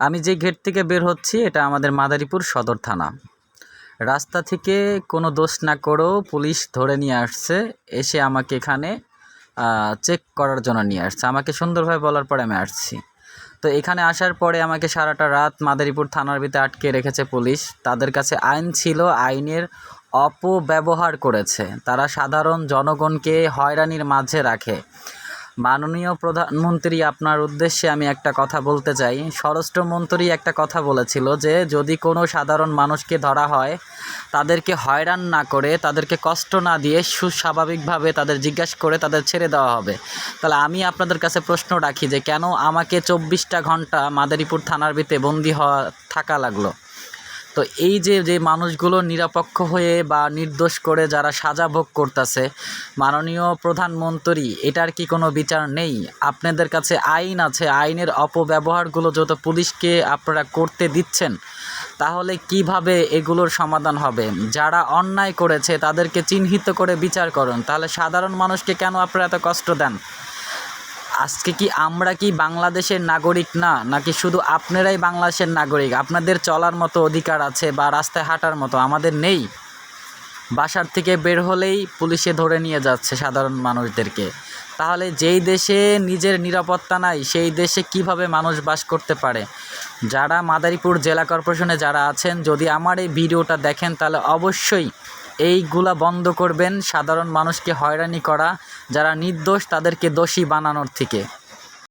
আমি যে গেট থেকে বের হচ্ছি, এটা আমাদের মাদারীপুর সদর থানা। রাস্তা থেকে কোনো দোষ না করেও পুলিশ ধরে নিয়ে আসছে, এসে আমাকে এখানে চেক করার জন্য নিয়ে আসছে। আমাকে সুন্দরভাবে বলার পরে আমি আসছি। তো এখানে আসার পরে আমাকে সারাটা রাত মাদারীপুর থানার ভিতরে আটকে রেখেছে পুলিশ। তাদের কাছে আইন ছিল, আইনের অপব্যবহার করেছে। তারা সাধারণ জনগণকে হয়রানির মাঝে রাখে। মাননীয় প্রধানমন্ত্রী, আপনার উদ্দেশ্যে আমি একটা কথা বলতে চাই। স্বরাষ্ট্রমন্ত্রী একটা কথা বলেছিল যে, যদি কোনো সাধারণ মানুষকে ধরা হয়, তাদেরকে হয়রান না করে, তাদেরকে কষ্ট না দিয়ে সুস্বাভাবিকভাবে তাদের জিজ্ঞাসা করে তাদের ছেড়ে দেওয়া হবে। তাহলে আমি আপনাদের কাছে প্রশ্ন রাখি যে, কেন আমাকে চব্বিশটা ঘণ্টা মাদারীপুর থানার ভিতরে বন্দি হওয়া থাকা লাগল? তো এই যে যে মানুষগুলো নিরপেক্ষ হয়ে বা নির্দোষ করে যারা সাজা ভোগ করতেছে, মাননীয় প্রধানমন্ত্রী, এটার কি কোনো বিচার নেই? আপনাদের কাছে আইন আছে, আইনের অপব্যবহারগুলো যত পুলিশকে আপনারা করতে দিচ্ছেন, তাহলে কীভাবে এগুলোর সমাধান হবে? যারা অন্যায় করেছে, তাদেরকে চিহ্নিত করে বিচার করুন, তাহলে সাধারণ মানুষকে কেন আপনারা এত কষ্ট দেন? আজকে কি আমরা কি বাংলাদেশের নাগরিক না? নাকি শুধু আপনারাই বাংলাদেশের নাগরিক? আপনাদের চলার মতো অধিকার আছে বা রাস্তায় হাঁটার মতো আমাদের নেই। বাসার থেকে বের হলেই পুলিশে ধরে নিয়ে যাচ্ছে সাধারণ মানুষদেরকে। তাহলে যেই দেশে নিজের নিরাপত্তা নাই, সেই দেশে কীভাবে মানুষ বাস করতে পারে? যারা মাদারীপুর জেলা কর্পোরেশনে যারা আছেন, যদি আমার এই ভিডিওটা দেখেন, তাহলে অবশ্যই এইগুলা বন্ধ করবেন। সাধারণ মানুষকে হয়রানি করা যারা নির্দোষ তাদেরকে দোষী বানানোর থেকে।